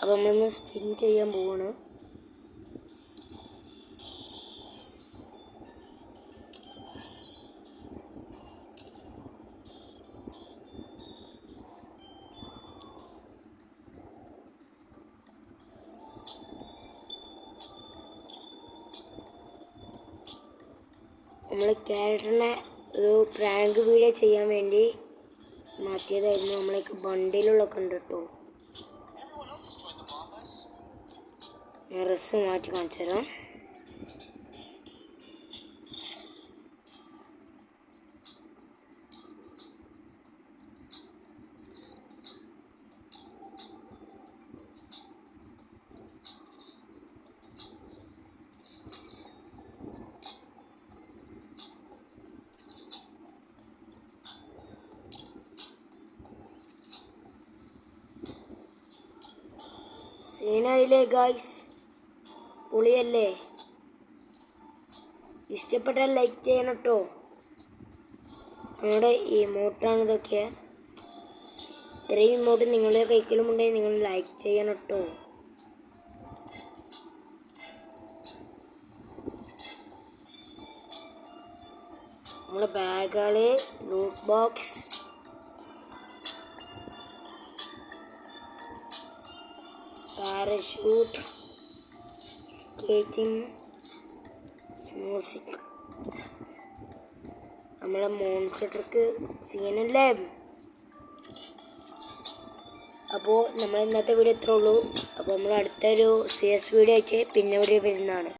അപ്പോൾ നമ്മളിന്ന് സ്പിൻ ചെയ്യാൻ പോവാണ്. നമ്മൾ ക്യാരക്ടറിനെ ഒരു പ്രാങ്ക് വീഡിയോ ചെയ്യാൻ വേണ്ടി മാറ്റിയതായിരുന്നു നമ്മളേക്ക് ബണ്ടിലുള്ള ഉണ്ട് Yarasın artık antera. Sena ile guys. പൊളിയല്ലേ? ഇഷ്ടപ്പെട്ടാൽ ലൈക്ക് ചെയ്യണം കേട്ടോ നമ്മുടെ ഈ മോട്ടാണ് ഇതൊക്കെ. ഇത്രയും ഇമോട്ട് നിങ്ങളുടെ കൈക്കലുമുണ്ടെങ്കിൽ നിങ്ങൾ ലൈക്ക് ചെയ്യണം കേട്ടോ നമ്മുടെ ബാഗുകൾ note box parachute skating music നമ്മളെ മോൺസ്റ്റർ ട്രക്ക് സീനല്ലേ? അപ്പോൾ നമ്മൾ ഇന്നത്തെ വീഡിയോ ഇത്രേ ഉള്ളൂ. അപ്പോൾ നമ്മൾ അടുത്തൊരു സി എസ് വീഡിയോ ആയിട്ട് പിന്നെ വീഡിയോ വരുന്നതാണ്.